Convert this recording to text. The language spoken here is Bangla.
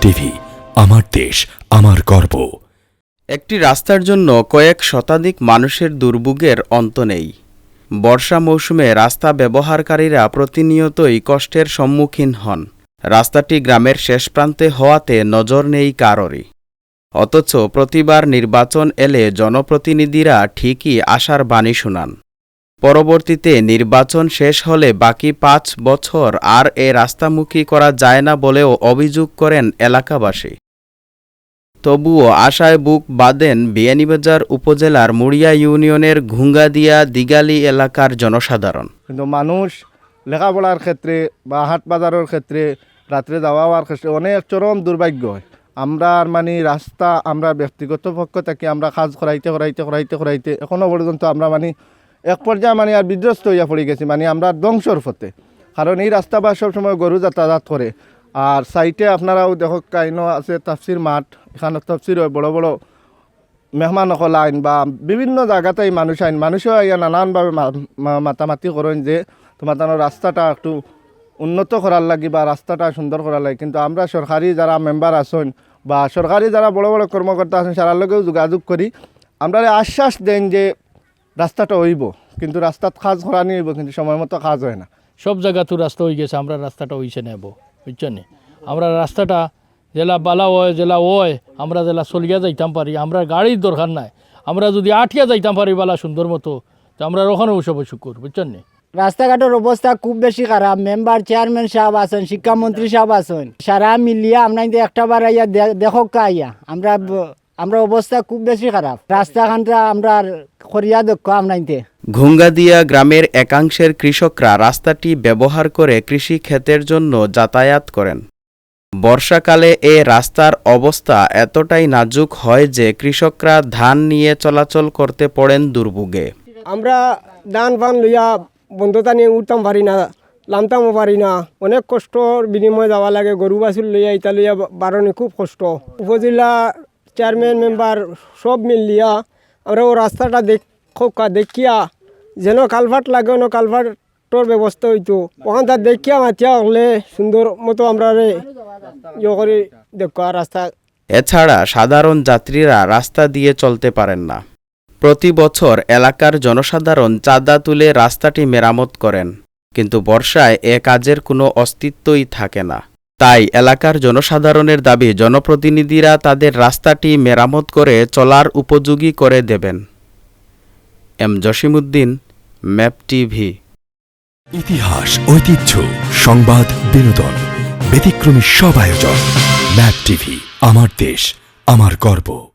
টিভি, আমার দেশ, আমার গর্ব। একটি রাস্তার জন্য কয়েক শতাধিক মানুষের দুর্ভোগের অন্ত নেই। বর্ষা মৌসুমে রাস্তা ব্যবহারকারীরা প্রতিনিয়তই কষ্টের সম্মুখীন হন। রাস্তাটি গ্রামের শেষ প্রান্তে হওয়াতে নজর নেই কারোরই। অথচ প্রতিবার নির্বাচন এলে জনপ্রতিনিধিরা ঠিকই আশার বাণী শোনান। পরবর্তীতে নির্বাচন শেষ হলে বাকি পাঁচ বছর আর এ রাস্তামুখী করা যায় না বলেও অভিযোগ করেন এলাকাবাসী। তবুও আশায় বুক বাঁধেন বিয়ানীবাজার উপজেলার মুড়িয়া ইউনিয়নের ঘুঙ্গাদিয়া দিগালি এলাকার জনসাধারণ। কিন্তু মানুষ লেখাপড়ার ক্ষেত্রে বা হাট বাজারের ক্ষেত্রে রাত্রে যাওয়া হওয়ার ক্ষেত্রে অনেক চরম দুর্ভাগ্য। হয় আমরা মানে রাস্তা আমরা ব্যক্তিগত পক্ষ থেকে আমরা কাজ করাইতে করাইতে করাইতে করাইতে এখনও পর্যন্ত আমরা মানে এক পর্যায়ে মানে আর বিধ্বস্ত হইয়া পড়ে গেছি মানে আমরা ধ্বংসর পথে। কারণ এই রাস্তা বা সবসময় গরু যাতায়াত করে। আর সাইটে আপনারাও দেখো, কাইনো আছে, তাফসির মাঠ, এখানে তাফসির হয়, বড় বড় মেহমান অকল আইন বা বিভিন্ন জায়গাতেই মানুষ আইন। মানুষও আইয়া নানানভাবে মাতামাতি করেন যে, তোমার তার রাস্তাটা একটু উন্নত করার লাগি বা রাস্তাটা সুন্দর করার লাগে। কিন্তু আমরা সরকারি যারা মেম্বার আছেন বা সরকারি যারা বড় বড় কর্মকর্তা আছেন তার লগেও যোগাযোগ করি। আমরা আশ্বাস দেন যে রাস্তাটা হইব কিন্তু রাস্তাত কাজ করা নিয়ে হইব কিন্তু সময় মতো কাজ হয় না সব জায়গা তো রাস্তা হয়ে গেছে আমরা রাস্তাটা হইছে নেব বুঝছেন নি? আমরা রাস্তাটা জেলা বালা হয় জেলা হয় আমরা জেলা চলিয়া যাইতাম পারি আমরা গাড়ির দরকার নাই আমরা যদি আঠিয়া যাইতাম পারি বালা সুন্দর মতো তো আমরা ওখানে বসে বসে কর বুঝছেন নি? রাস্তাঘাটের অবস্থা খুব বেশি খারাপ মেম্বার চেয়ারম্যান সাহেব আছেন শিক্ষামন্ত্রী সাহেব আছেন সারা মিলিয়া আপনার একটা বার আইয়া দেখক আইয়া আমরা আমরা অবস্থা খুব বেশি খারাপ। রাস্তাখানটা আমরা খরিয়া দক্ষ আপনাইতে ঘুঙ্গাদিয়া গ্রামের একাংশের কৃষকরা রাস্তাটি ব্যবহার করে কৃষি ক্ষেতের জন্য যাতায়াত করেন। বর্ষাকালে এ রাস্তার অবস্থা এতটাই নাজুক হয় যে কৃষকরা ধান নিয়ে চলাচল করতে পড়েন দুর্ভোগে। আমরা দান ফান লইয়া বন্ধতা নিয়ে উঠতাম পারি না লামতামও পারি না। অনেক কষ্টর বিনিময়ে যাওয়া লাগে গরু বাছুর লইয়া ইটা লইয়া বারণে খুব কষ্ট। উপজেলা চেয়ারম্যান মেম্বার সব মিলিয়া আমরা ও রাস্তাটা দেখা দেখিয়া যেন কালভার্ট লাগে অন্য কালভার্টর ব্যবস্থা হইতো। ওখান তার দেখিয়া মাতিয়া হলে সুন্দর মতো আমরা রে ইয়ে করে দেখা রাস্তা এছাড়া সাধারণ যাত্রীরা রাস্তা দিয়ে চলতে পারেন না। প্রতি বছর এলাকার জনসাধারণ চাঁদা তুলে রাস্তাটি মেরামত করেন। কিন্তু বর্ষায় এ কাজের কোনো অস্তিত্বই থাকে না। তাই এলাকার জনসাধারণের দাবি জনপ্রতিনিধিরা তাদের রাস্তাটি মেরামত করে চলার উপযোগী করে দেবেন। M Jasimuddin map TV. ইতিহাস, ঐতিহ্য, সংবাদ, বিনোদন ব্যতিক্রমী সব আয়োজন। ম্যাপ টিভি, আমার দেশ, আমার গর্ব।